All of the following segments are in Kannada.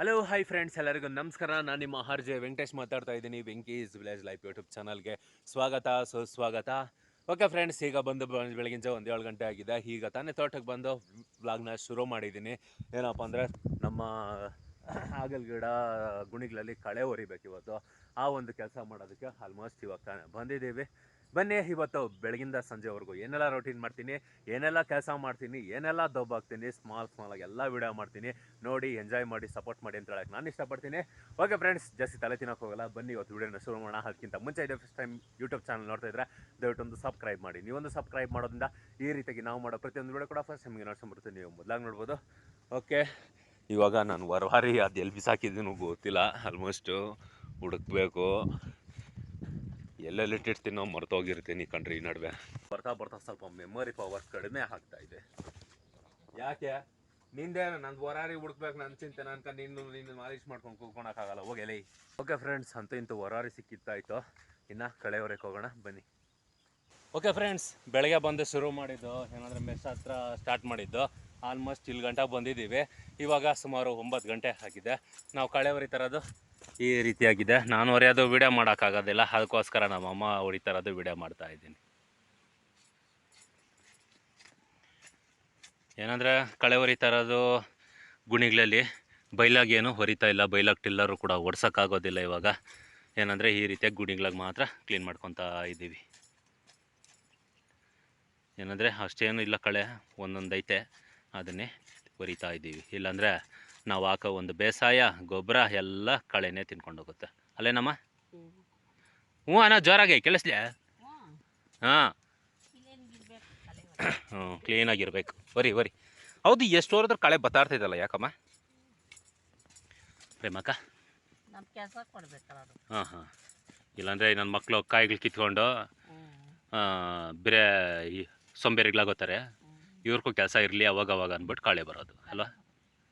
ಹಲೋ ಹಾಯ್ ಫ್ರೆಂಡ್ಸ್ ಎಲ್ಲರಿಗೂ ನಮಸ್ಕಾರ. ನಾನು ನಿಮ್ಮ ಆರ್ ಜೆ ವೆಂಕಟೇಶ್ ಮಾತಾಡ್ತಾ ಇದ್ದೀನಿ, ವೆಂಕೀಸ್ ವಿಲೇಜ್ ಲೈಫ್ ಯೂಟ್ಯೂಬ್ ಚಾನಲ್ಗೆ ಸ್ವಾಗತ, ಸುಸ್ವಾಗತ. ಓಕೆ ಫ್ರೆಂಡ್ಸ್ ಈಗ ಬಂದು ಬೆಳಗಿನ ಒಂದು ಏಳು ಗಂಟೆ ಆಗಿದೆ. ಈಗ ತಾನೇ ತೋಟಕ್ಕೆ ಬಂದು ವ್ಲಾಗ್ನ ಶುರು ಮಾಡಿದ್ದೀನಿ. ಏನಪ್ಪ ಅಂದರೆ ನಮ್ಮ ಆಗಲ್ ಗಿಡ ಗುಣಿಗಳಲ್ಲಿ ಕಳೆ ಹೊರಿಬೇಕು ಇವತ್ತು ಆ ಒಂದು ಕೆಲಸ ಮಾಡೋದಕ್ಕೆ ಆಲ್ಮೋಸ್ಟ್ ಇವಾಗ ತಾನೇ ಬಂದಿದ್ದೀವಿ. ಬನ್ನಿ, ಇವತ್ತು ಬೆಳಗಿಂದ ಸಂಜೆವರೆಗೂ ಏನೆಲ್ಲ ರೊಟೀನ್ ಮಾಡ್ತೀನಿ, ಏನೆಲ್ಲ ಕೆಲಸ ಮಾಡ್ತೀನಿ, ಏನೆಲ್ಲ ದಬ್ಬಾಕ್ತೀನಿ ಸ್ಮಾಲ್ ಸ್ಮಾಲಾಗಿ ಎಲ್ಲ ವಿಡಿಯೋ ಮಾಡ್ತೀನಿ. ನೋಡಿ ಎಂಜಾಯ್ ಮಾಡಿ ಸಪೋರ್ಟ್ ಮಾಡಿ ಅಂತ ಹೇಳಕ್ಕೆ ನಾನು ಇಷ್ಟಪಡ್ತೀನಿ. ಓಕೆ ಫ್ರೆಂಡ್ಸ್ ಜಾಸ್ತಿ ತಲೆ ತಿನ್ನೋಕೆ ಹೋಗಲ್ಲ, ಬನ್ನಿ ಇವತ್ತು ವಿಡಿಯೋನ ಶುರು ಮಾಡೋಣ. ಅದಕ್ಕಿಂತ ಮುಂಚೆ ಇದೆ ಫಸ್ಟ್ ಟೈಮ್ ಯೂಟ್ಯೂಬ್ ಚಾನಲ್ ನೋಡ್ತಾ ಇದ್ರೆ, ದಯವಿಟ್ಟು ಒಂದು ಸಬ್ಸ್ಕ್ರೈಬ್ ಮಾಡಿ. ನೀವೊಂದು ಸಬ್ಸ್ಕ್ರೈಬ್ ಮಾಡೋದ್ರಿಂದ ಈ ರೀತಿಯಾಗಿ ನಾವು ಮಾಡೋ ಪ್ರತಿಯೊಂದು ವಿಡಿಯೋ ಕೂಡ ಫಸ್ಟ್ ನಿಮಗೆ ನೋಡ್ಕೊಂಡ್ಬರ್ತೀನಿ ನೀವು ಮೊದಲಾಗಿ ನೋಡ್ಬೋದು. ಓಕೆ ಇವಾಗ ನಾನು ವರವಾರಿ, ಅದು ಎಲ್ಲಿ ಬಿಸಾಕಿದ್ದೀನೋ ಗೊತ್ತಿಲ್ಲ. ಆಲ್ಮೋಸ್ಟು ಹುಡುಕ್ಬೇಕು. ಎಲ್ಲೆಲ್ಲಿ ಇಟ್ಟಿರ್ತೀನೋ ಮರ್ತೋಗಿರ್ತೀನಿ ಕಣ್ರಿ ಈ ನಡುವೆ. ಬರ್ತಾ ಬರ್ತಾ ಸ್ವಲ್ಪ ಮೆಮೊರಿ ಪವರ್ ಕಡಿಮೆ ಆಗ್ತಾ ಇದೆ. ಯಾಕೆ? ನಿಂದೆ ನಂದು ಹೊರಾರಿ ಹುಡುಕ್ಬೇಕು ನನ್ನ ಚಿಂತೆ. ನನ್ಕ ನಿನ್ನ ನಿನ್ನ ಮಾಲೀಶ್ ಮಾಡ್ಕೊಂಡು ಕೂತ್ಕೊಳಕ್ಕಾಗಲ್ಲ ಹೋಗಲಿ ಓಕೆ ಫ್ರೆಂಡ್ಸ್ ಅಂತೂ ಇಂತೂ ಹೊರಾರಿ ಸಿಕ್ಕಿತ್ತಾಯ್ತು ಇನ್ನು ಕಳೆವರೆಗೆ ಹೊರಕ್ಕೆ ಹೋಗೋಣ ಬನ್ನಿ. ಓಕೆ ಫ್ರೆಂಡ್ಸ್ ಬೆಳಗ್ಗೆ ಬಂದು ಶುರು ಮಾಡಿದ್ದು ಏನಾದರೂ ಮೆಸ್ ಹತ್ರ ಸ್ಟಾರ್ಟ್ ಮಾಡಿದ್ದು. ಆಲ್ಮೋಸ್ಟ್ ಇಲ್ಲಿ ಗಂಟೆ ಬಂದಿದ್ದೀವಿ. ಇವಾಗ ಸುಮಾರು ಒಂಬತ್ತು ಗಂಟೆ ಆಗಿದೆ. ನಾವು ಕಳೆವರಿ ತರೋದು ಈ ರೀತಿಯಾಗಿದೆ. ನಾನು ಹೊರೆಯೋದು ವಿಡಿಯೋ ಮಾಡೋಕ್ಕಾಗೋದಿಲ್ಲ. ಅದಕ್ಕೋಸ್ಕರ ನಮ್ಮಮ್ಮ ಅಮ್ಮ ಹೊಡಿತಾ ಇರೋದು ವಿಡಿಯೋ ಮಾಡ್ತಾ ಇದ್ದೀನಿ. ಏನಂದರೆ ಕಳೆ ಹೊರಿತಾ ಇರೋದು ಗುಣಿಗಳಲ್ಲಿ ಬೈಲಾಗೇನು ಹೊರಿತಾ ಇಲ್ಲ. ಬೈಲಾಗಿ ಟಿಲ್ಲರು ಕೂಡ ಓಡ್ಸೋಕ್ಕಾಗೋದಿಲ್ಲ ಇವಾಗ. ಏನಂದರೆ ಈ ರೀತಿಯಾಗಿ ಗುಣಿಗಳಾಗಿ ಮಾತ್ರ ಕ್ಲೀನ್ ಮಾಡ್ಕೊತಾ ಇದ್ದೀವಿ. ಏನಂದರೆ ಅಷ್ಟೇನು ಇಲ್ಲ ಕಳೆ. ಒಂದೊಂದೈತೆ. ಅದನ್ನೇ ಹೊರಿತಾ ಇದ್ದೀವಿ. ಇಲ್ಲಾಂದರೆ ನಾವು ಹಾಕೋ ಒಂದು ಬೇಸಾಯ ಗೊಬ್ಬರ ಎಲ್ಲ ಕಳೆನೆ ತಿನ್ಕೊಂಡು ಹೋಗುತ್ತೆ. ಅಲ್ಲೇನಮ್ಮ? ಹ್ಞೂ ಅಣ್ಣ ಜೋರಾಗೆ ಕೇಳಿಸ್ಲಿ ಹಾಂ. ಹ್ಞೂ ಕ್ಲೀನಾಗಿರ್ಬೇಕು ಬರಿ ಬರಿ. ಹೌದು ಎಷ್ಟು ಹೊರದ್ರೂ ಕಳೆ ಬತ್ತಾಡ್ತಿದ್ದಲ್ಲ ಯಾಕಮ್ಮ? ಪ್ರೇಮಕ್ಕ? ಹಾಂ ಹಾಂ. ಇಲ್ಲಾಂದರೆ ನನ್ನ ಮಕ್ಕಳು ಕಾಯಿಗಳು ಕಿತ್ಕೊಂಡು ಬೇರೆ ಸೊಂಬೇರಿಗಳಾಗೋತಾರೆ. ಇವ್ರಿಗೂ ಕೆಲಸ ಇರಲಿ ಅವಾಗ ಅವಾಗ ಅಂದ್ಬಿಟ್ಟು ಕಾಳೆ ಬರೋದು. ಅಲ್ವಾ?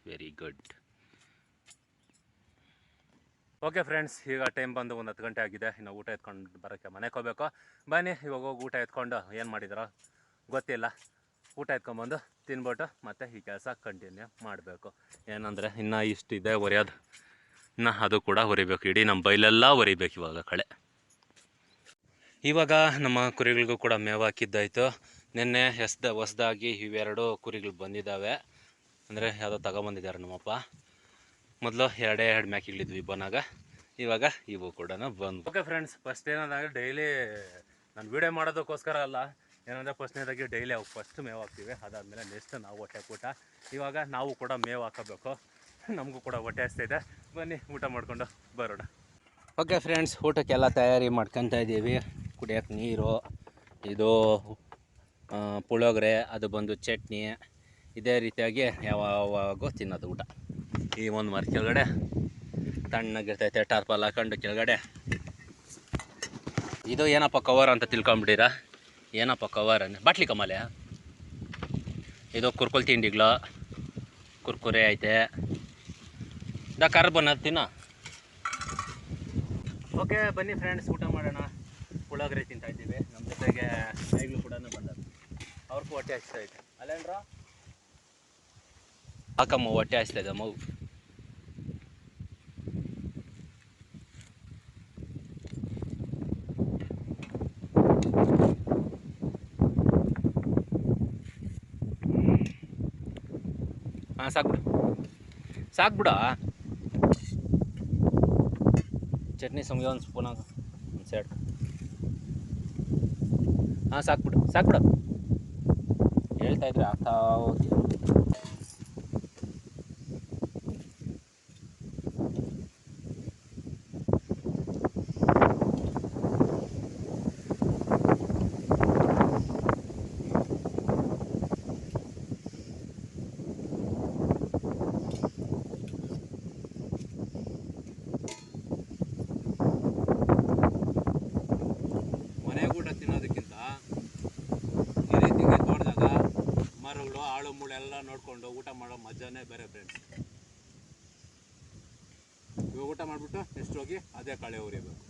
ವೆರಿ ಗುಡ್ ಓಕೆ ಫ್ರೆಂಡ್ಸ್ ಈಗ ಟೈಮ್ ಬಂದು ಒಂದು ಹತ್ತು ಗಂಟೆ ಆಗಿದೆ. ಇನ್ನು ಊಟ ಎತ್ಕೊಂಡು ಬರೋಕ್ಕೆ ಮನೆಗೆ ಹೋಗ್ಬೇಕು. ಬನ್ನಿ, ಇವಾಗ ಹೋಗಿ ಊಟ ಎತ್ಕೊಂಡು ಏನು ಮಾಡಿದಾರೋ? ಗೊತ್ತಿಲ್ಲ. ಊಟ ಎತ್ಕೊಂಬಂದು ತಿನ್ಬಿಟ್ಟು ಮತ್ತೆ ಈ ಕೆಲಸ ಕಂಟಿನ್ಯೂ ಮಾಡಬೇಕು. ಏನಂದರೆ, ಇನ್ನು ಇಷ್ಟಿದೆ ಹೊರೆಯೋದು ಇನ್ನು ಅದು ಕೂಡ ಹೊರಿಬೇಕು ಇಡೀ ನಮ್ಮ ಬೈಲೆಲ್ಲ ಹೊರಿಬೇಕು ಇವಾಗ ಕಳೆ. ಇವಾಗ ನಮ್ಮ ಕುರಿಗಳಿಗೂ ಕೂಡ ಮೇವು ಹಾಕಿದ್ದಾಯಿತು. ನಿನ್ನೆ ಎಸ್ದ ಹೊಸ್ದಾಗಿ ಇವೆರಡು ಕುರಿಗಳು ಬಂದಿದ್ದಾವೆ. ಅಂದರೆ ಯಾವುದೋ ತಗೊಬಂದಿದ್ದಾರೆ ನಮ್ಮಪ್ಪ. ಮೊದಲು ಎರಡೇ ಎರಡು ಮ್ಯಾಕಿಗಳಿದ್ವಿ ಬನ್ನಾಗ ಇವಾಗ ಇವು ಕೂಡ ಬಂದು ಓಕೆ ಫ್ರೆಂಡ್ಸ್ ಫಸ್ಟ್ ಏನಾದಾಗ ಡೈಲಿ ನಾನು ವೀಡಿಯೋ ಮಾಡೋದಕ್ಕೋಸ್ಕರ ಅಲ್ಲ ಏನಂದರೆ ಫಸ್ಟ್ನೇದಾಗಿ ಡೈಲಿ ಅವು ಫಸ್ಟ್ ಮೇವು ಹಾಕ್ತೀವಿ. ಅದಾದಮೇಲೆ ನೆಕ್ಸ್ಟ್ ನಾವು ಹೊಟ್ಟೆ ಕೂಟ. ಇವಾಗ ನಾವು ಕೂಡ ಮೇವು ಹಾಕಬೇಕು. ನಮಗೂ ಕೂಡ ಹೊಟ್ಟೆ ಹಸ್ತಿದೆ ಬನ್ನಿ ಊಟ ಮಾಡಿಕೊಂಡು ಬರೋಣ. ಓಕೆ ಫ್ರೆಂಡ್ಸ್ ಊಟಕ್ಕೆಲ್ಲ ತಯಾರಿ ಮಾಡ್ಕೊತಾ ಇದ್ದೀವಿ. ಕುಡಿಯೋಕ್ಕೆ ನೀರು ಇದು ಪುಳೋಗ್ರೆ ಅದು ಬಂದು ಚಟ್ನಿ ಇದೇ ರೀತಿಯಾಗಿ ಯಾವಾಗೋ ತಿನ್ನೋದು ಊಟ. ಈ ಒಂದು ಮರ ಕೆಳಗಡೆ ತಣ್ಣಗಿರ್ತೈತೆ ಟಾರ್ಪಲ್ ಹಾಕೊಂಡು ಕೆಳಗಡೆ. ಇದು ಏನಪ್ಪ ಕವರ್ ಅಂತ ತಿಳ್ಕೊಂಬಿಟ್ಟಿರ ಏನಪ್ಪ ಕವರ್ ಅಂದರೆ ಬಾಟ್ಲಿ ಕಮಲೆ? ಇದು ಕುರ್ಕುಲ್ ತಿಂಡಿಗಳು. ಕುರ್ಕುರೆ ಐತೆ. ದ ಕರ್ ಬನ್ನ ತಿನ್ನ? ಓಕೆ ಬನ್ನಿ ಫ್ರೆಂಡ್ಸ್ ಊಟ ಮಾಡೋಣ. ಪುಳೋಗರೆ ತಿಂತಾ ಇದ್ದೀವಿ. ನಮ್ಮ ಜೊತೆಗೆ ಐಗ್ಲು ಕೂಡ ಬಂದದ್ದು ಅವ್ರಿಗೂ ಹೊಟ್ಟೆ ಹಚ್ತಾ ಇದೆ. ಅಲ್ಲೇನ್ರ? ಹಾಕಮ್ಮ ಹೊಟ್ಟೆ ಹಚ್ತಾ ಇದೆ ಮಗು ಹಾಂ, ಸಾಕ್ಬಿಡು. ಸಾಕ್ಬಿಡ? ಚಟ್ನಿ ಸಮಯ ಒಂದು ಸ್ಪೂನ್ ಹಾಕು, ಒಂದು ಸೈಡ್ ಹಾಂ, ಸಾಕ್ಬಿಡು ಸಾಕ್ಬಿಡು. ಹೇಳ್ತಾ ಇದ್ರೆ ಆಗ್ತಾ ಮನೆಗೆ ಊಟ ತಿನ್ನೋದಕ್ಕಿಂತ ಈ ರೀತಿ ತೋಟದಾಗ ಮರಗಳು ಎಲ್ಲ ನೋಡ್ಕೊಂಡು ಊಟ ಮಾಡೋ ಮಜಾನೇ ಬೇರೆ ಫ್ರೆಂಡ್ಸ್ ಇವಾಗ ಊಟ ಮಾಡಿಬಿಟ್ಟು ನೆಕ್ಸ್ಟ್ ಹೋಗಿ ಅದೇ ಕಳೆ ಉರಿಬೇಕು.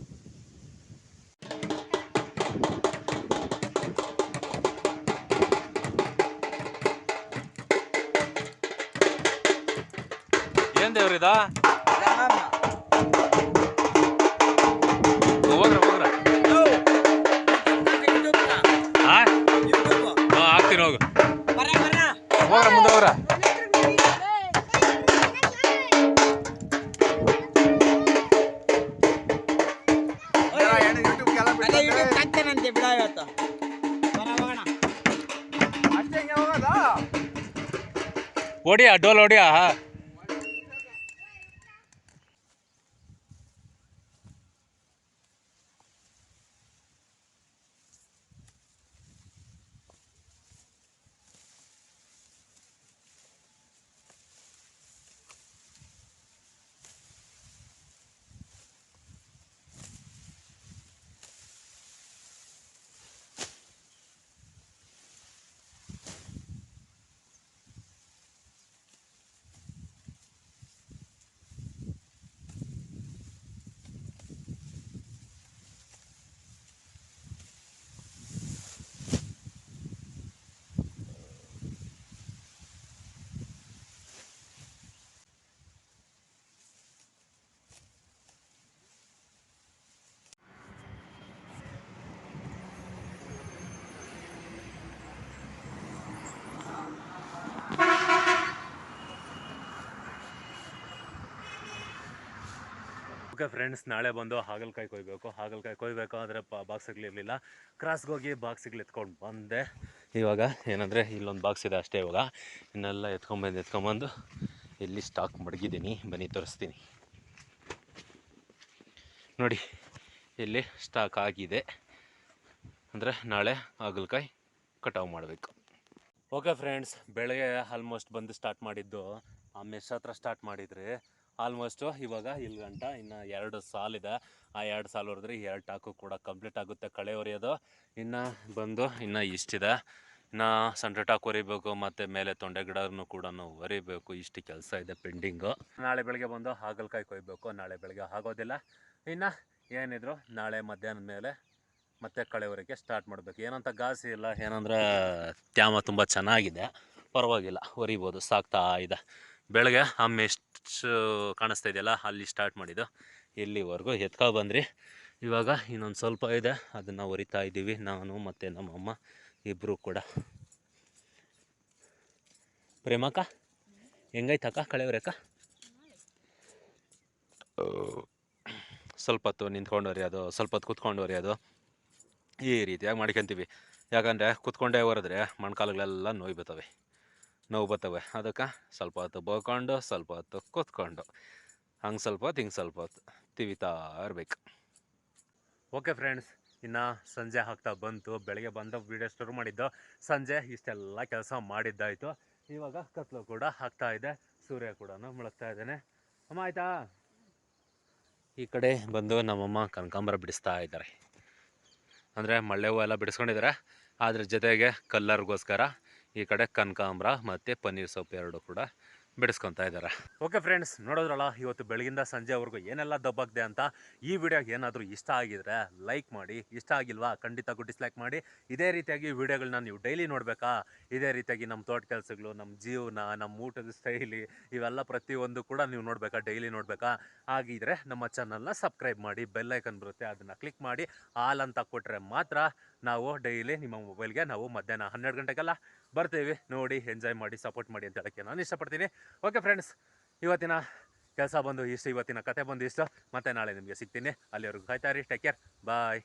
ಏನ್ ದೇವ್ರಿದ? ಹೋಗ್ರ ಓಡಿಯಾ ಡೋಲ್ ಹೊಡಿಯ ಓಕೆ ಫ್ರೆಂಡ್ಸ್ ನಾಳೆ ಬಂದು ಹಾಗಲಕಾಯಿ ಕೊಯ್ಬೇಕು ಹಾಗಲಕಾಯಿ ಕೊಯ್ಬೇಕು ಅಂದರೆ ಬಾಕ್ಸ್ಗಳಿರಲಿಲ್ಲ ಕ್ರಾಸ್ಗೆ ಹೋಗಿ ಬಾಕ್ಸಿಗೆ ಎತ್ಕೊಂಡು ಬಂದೆ. ಇವಾಗ ಏನಂದರೆ ಇಲ್ಲೊಂದು ಬಾಕ್ಸ್ ಇದೆ ಅಷ್ಟೇ ಇವಾಗ. ಇನ್ನೆಲ್ಲ ಎತ್ಕೊಂಬಂದು ಎತ್ಕೊಂಬಂದು ಇಲ್ಲಿ ಸ್ಟಾಕ್ ಮಡಗಿದ್ದೀನಿ ಬನ್ನಿ ತೋರಿಸ್ತೀನಿ. ನೋಡಿ, ಇಲ್ಲಿ ಸ್ಟಾಕ್ ಆಗಿದೆ. ಅಂದರೆ ನಾಳೆ ಹಾಗಲಕಾಯಿ ಕಟಾವು ಮಾಡಬೇಕು. ಓಕೆ ಫ್ರೆಂಡ್ಸ್ ಬೆಳಗ್ಗೆ ಆಲ್ಮೋಸ್ಟ್ ಬಂದು ಸ್ಟಾರ್ಟ್ ಮಾಡಿದ್ದು. ಆ ಮೆಸ್ ಹತ್ರ ಸ್ಟಾರ್ಟ್ ಮಾಡಿದರೆ ಆಲ್ಮೋಸ್ಟು ಇವಾಗ ಇಲ್ಲಿ ಗಂಟ ಇನ್ನು ಎರಡು ಸಾಲಿದೆ. ಆ ಎರಡು ಸಾಲು ಹೊಡೆದ್ರೆ ಎರಡು ಟಾಕು ಕೂಡ ಕಂಪ್ಲೀಟ್ ಆಗುತ್ತೆ ಕಳೆ ಹೊರೆಯೋದು ಇನ್ನು ಬಂದು ಇನ್ನು ಇಷ್ಟಿದೆ. ಇನ್ನು ಸಣ್ಣ ಟಾಕ್ ಹೊರಿಬೇಕು ಮತ್ತು ಮೇಲೆ ತೊಂಡೆ ಗಿಡನೂ ಕೂಡ ಹೊರಿಬೇಕು ಇಷ್ಟು ಕೆಲಸ ಇದೆ ಪೆಂಡಿಂಗು. ನಾಳೆ ಬೆಳಗ್ಗೆ ಬಂದು ಹಾಗಲಕಾಯಿ ಕೊಯ್ಬೇಕು. ನಾಳೆ ಬೆಳಗ್ಗೆ ಆಗೋದಿಲ್ಲ. ಇನ್ನು ಏನಿದ್ರು ನಾಳೆ ಮಧ್ಯಾಹ್ನದ ಮೇಲೆ ಮತ್ತೆ ಕಳೆ ಹೊರಕ್ಕೆ ಸ್ಟಾರ್ಟ್ ಮಾಡಬೇಕು. ಏನಂತ ಗಾಸಿ ಇಲ್ಲ. ಏನಂದ್ರೆ, ತ್ಯಾಮ ತುಂಬ ಚೆನ್ನಾಗಿದೆ. ಪರವಾಗಿಲ್ಲ. ಹೊರಿಬೋದು ಸಾಕ್ತಾ ಇದೆ. ಬೆಳಗ್ಗೆ ಅಮ್ಮ ಎಷ್ಟು ಕಾಣಿಸ್ತಾ ಇದೆಯಲ್ಲ, ಅಲ್ಲಿ ಸ್ಟಾರ್ಟ್ ಮಾಡಿದ್ದು. ಇಲ್ಲಿವರೆಗೂ ಎತ್ಕೊ ಬಂದ್ರಿ? ಇವಾಗ ಇನ್ನೊಂದು ಸ್ವಲ್ಪ ಇದೆ, ಅದನ್ನು ಹೊರಿತಾ ಇದ್ದೀವಿ, ನಾನು ಮತ್ತು ನಮ್ಮಮ್ಮ ಇಬ್ಬರು ಕೂಡ. ಪ್ರೇಮಕ್ಕ ಹೆಂಗೈತಕ್ಕ ಹೊರ್ಯಕ್ಕ ಸ್ವಲ್ಪ ಹೊತ್ತು ನಿಂತ್ಕೊಂಡು ಅದು, ಸ್ವಲ್ಪ ಹೊತ್ತು ಕೂತ್ಕೊಂಡು ಹೊರಿಯೋದು ಈ ರೀತಿಯಾಗಿ ಮಾಡ್ಕೊತೀವಿ. ಯಾಕಂದರೆ ಕೂತ್ಕೊಂಡೇ ಹೊರದ್ರೆ ಮೊಣ್ಕಾಲುಗಳೆಲ್ಲ ನೋವು ಬರ್ತವೆ ನೋವು ಬರ್ತವೆ. ಅದಕ್ಕೆ ಸ್ವಲ್ಪ ಹೊತ್ತು ಬೋಕೊಂಡು ಸ್ವಲ್ಪ ಹೊತ್ತು ಕೂತ್ಕೊಂಡು. ಹಂಗೆ ಸ್ವಲ್ಪ ಹೊತ್ತು ಹಿಂಗೆ ಸ್ವಲ್ಪ ಹೊತ್ತು ತಿವಿತಾ ಇರಬೇಕು. ಓಕೆ ಫ್ರೆಂಡ್ಸ್ ಇನ್ನು ಸಂಜೆ ಆಗ್ತಾ ಬಂತು. ಬೆಳಗ್ಗೆ ಬಂದ ವೀಡಿಯೋ ಸ್ಟೋರ್ ಮಾಡಿದ್ದು ಸಂಜೆ ಇಷ್ಟೆಲ್ಲ ಕೆಲಸ ಮಾಡಿದ್ದಾಯಿತು. ಇವಾಗ ಕತ್ಲು ಕೂಡ ಆಗ್ತಾ ಇದೆ. ಸೂರ್ಯ ಕೂಡ ಮುಳುಗ್ತಾ ಇದ್ದಾನೆ. ಅಮ್ಮ ಆಯ್ತಾ? ಈ ಕಡೆ ಬಂದು ನಮ್ಮಮ್ಮ ಕನಕಾಂಬರ ಬಿಡಿಸ್ತಾ ಇದ್ದಾರೆ. ಅಂದರೆ ಮಳ್ಳೆ ಹೂವು ಎಲ್ಲ ಬಿಡಿಸ್ಕೊಂಡಿದ್ದಾರೆ. ಅದ್ರ ಜೊತೆಗೆ ಕಲ್ಲರ್ಗೋಸ್ಕರ ಈ ಕಡೆ ಕನಕಾಂಬ್ರ ಮತ್ತು ಪನ್ನೀರ್ ಸೊಪ್ಪು ಎರಡು ಕೂಡ ಬಿಡಿಸ್ಕೊತಾ ಇದ್ದಾರೆ ಓಕೆ ಫ್ರೆಂಡ್ಸ್ ನೋಡೋದ್ರಲ್ಲ, ಇವತ್ತು ಬೆಳಗಿಂದ ಸಂಜೆವರೆಗೂ ಏನೆಲ್ಲ ದಬ್ಬಾಗಿದೆ ಅಂತ ಈ ವಿಡಿಯೋಗೆ ಏನಾದರೂ ಇಷ್ಟ ಆಗಿದ್ರೆ ಲೈಕ್ ಮಾಡಿ, ಇಷ್ಟ ಆಗಿಲ್ವಾ ಖಂಡಿತ ಡಿಸ್ಲೈಕ್ ಮಾಡಿ. ಇದೇ ರೀತಿಯಾಗಿ ವಿಡಿಯೋಗಳನ್ನ ನೀವು ಡೈಲಿ ನೋಡಬೇಕಾ? ಇದೇ ರೀತಿಯಾಗಿ ನಮ್ಮ ತೋಟ ಕೆಲಸಗಳು ನಮ್ಮ ಜೀವನ ನಮ್ಮ ಊಟದ ಸ್ಟೈಲಿ ಇವೆಲ್ಲ ಪ್ರತಿಯೊಂದು ಕೂಡ ನೀವು ನೋಡಬೇಕಾ ಡೈಲಿ ನೋಡಬೇಕಾ? ಹಾಗಿದ್ರೆ ನಮ್ಮ ಚಾನಲ್ನ ಸಬ್ಸ್ಕ್ರೈಬ್ ಮಾಡಿ ಬೆಲ್ ಐಕನ್ ಬರುತ್ತೆ, ಅದನ್ನು ಕ್ಲಿಕ್ ಮಾಡಿ ಆಲ್ ಅಂತ ಕೊಟ್ಟರೆ ಮಾತ್ರ ನಾವು ಡೈಲಿ ನಿಮ್ಮ ಮೊಬೈಲ್ಗೆ ನಾವು ಮಧ್ಯಾಹ್ನ ಹನ್ನೆರಡು ಗಂಟೆಗೆಲ್ಲ ಬರ್ತೀವಿ. ನೋಡಿ ಎಂಜಾಯ್ ಮಾಡಿ ಸಪೋರ್ಟ್ ಮಾಡಿ ಅಂತ ಹೇಳಕ್ಕೆ ನಾನು ಇಷ್ಟಪಡ್ತೀನಿ. ಓಕೆ ಫ್ರೆಂಡ್ಸ್ ಇವತ್ತಿನ ಕೆಲಸ ಬಂದು ಇಷ್ಟು, ಇವತ್ತಿನ ಕತೆ ಬಂದು ಇಷ್ಟು. ಮತ್ತೆ ನಾಳೆ ನಿಮಗೆ ಸಿಗ್ತೀನಿ. ಅಲ್ಲಿವರೆಗೂ ಕಾಯ್ತಾ ಇರಿ. Take care bye